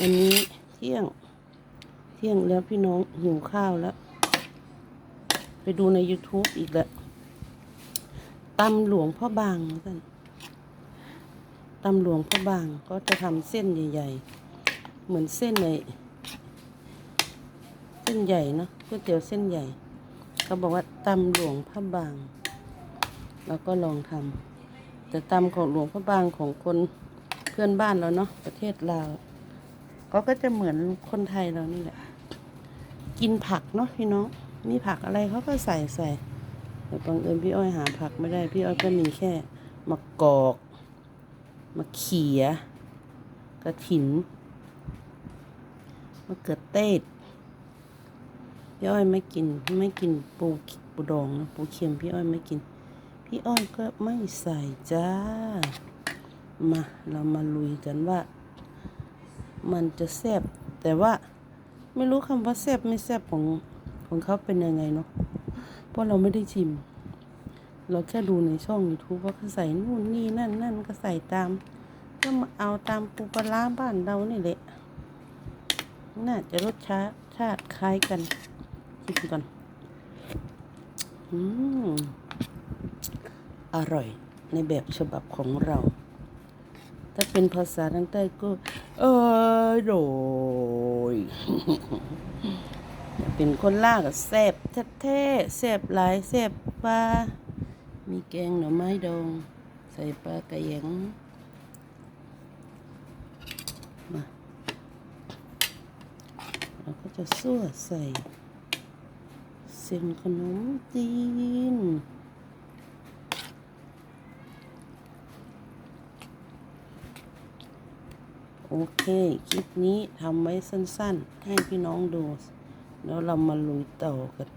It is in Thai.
วันนี้เที่ยง เที่ยงแล้วพี่น้องหิวข้าวแล้ว ไปดูใน YouTube อีกแล้วตำหลวงพ่อบางท่านตำหลวงพ่อบางก็จะทำเส้นใหญ่ ๆ เหมือนเส้นในเส้นใหญ่เนาะก๋วยเตี๋ยวเส้นใหญ่เขาบอกว่าตำหลวงพระบางเราก็ลองทำแต่ตำของหลวงพระบางของคนเพื่อนบ้านเราเนาะประเทศลาว ก็ก็จะเหมือนคนไทยเรานี่แหละ กินผักเนาะพี่น้องมีผักอะไรเขาก็ใส่ใส่แต่บังเอิญพี่อ้อยหาผักไม่ได้ พี่อ้อยก็มีแค่มะกอกมะเขียกระถินมะเขือเทศพี่อ้อยไม่กินไม่กินปูปูดองนะปูเค็มพี่อ้อยไม่กิน พี่อ้อยก็ไม่ใส่จ้ามาเรามาลุยกันว่า มันจะแซ่บแต่ว่าไม่รู้คำว่าแซ่บไม่แซ่บของของเขาเป็นยังไงเนาะเพราะเราไม่ได้ชิม เราแค่ดูในช่อง YouTube ว่าเขาใส่นู่นนี่นั่นนั่นก็ใส่ตาม ก็มาเอาตามปูปลาบ้านเรานี่แหละ น่าจะรสชาติชาติคล้ายกันชิมก่อนอืมอร่อยในแบบฉบับของเรา ถ้าเป็นภาษาทางใต้ก็เออโดยเป็นคนล่าก็แซ่บแท้ๆแซบหลายแซบปลามีแกงหน่อไม้ดองใส่ปลากระแยงมาเราก็จะซั่วใส่เส้นขนมจีน โอเค คลิปนี้ทำไว้สั้นๆ ให้พี่น้องดู แล้วเรามาลุยต่อกัน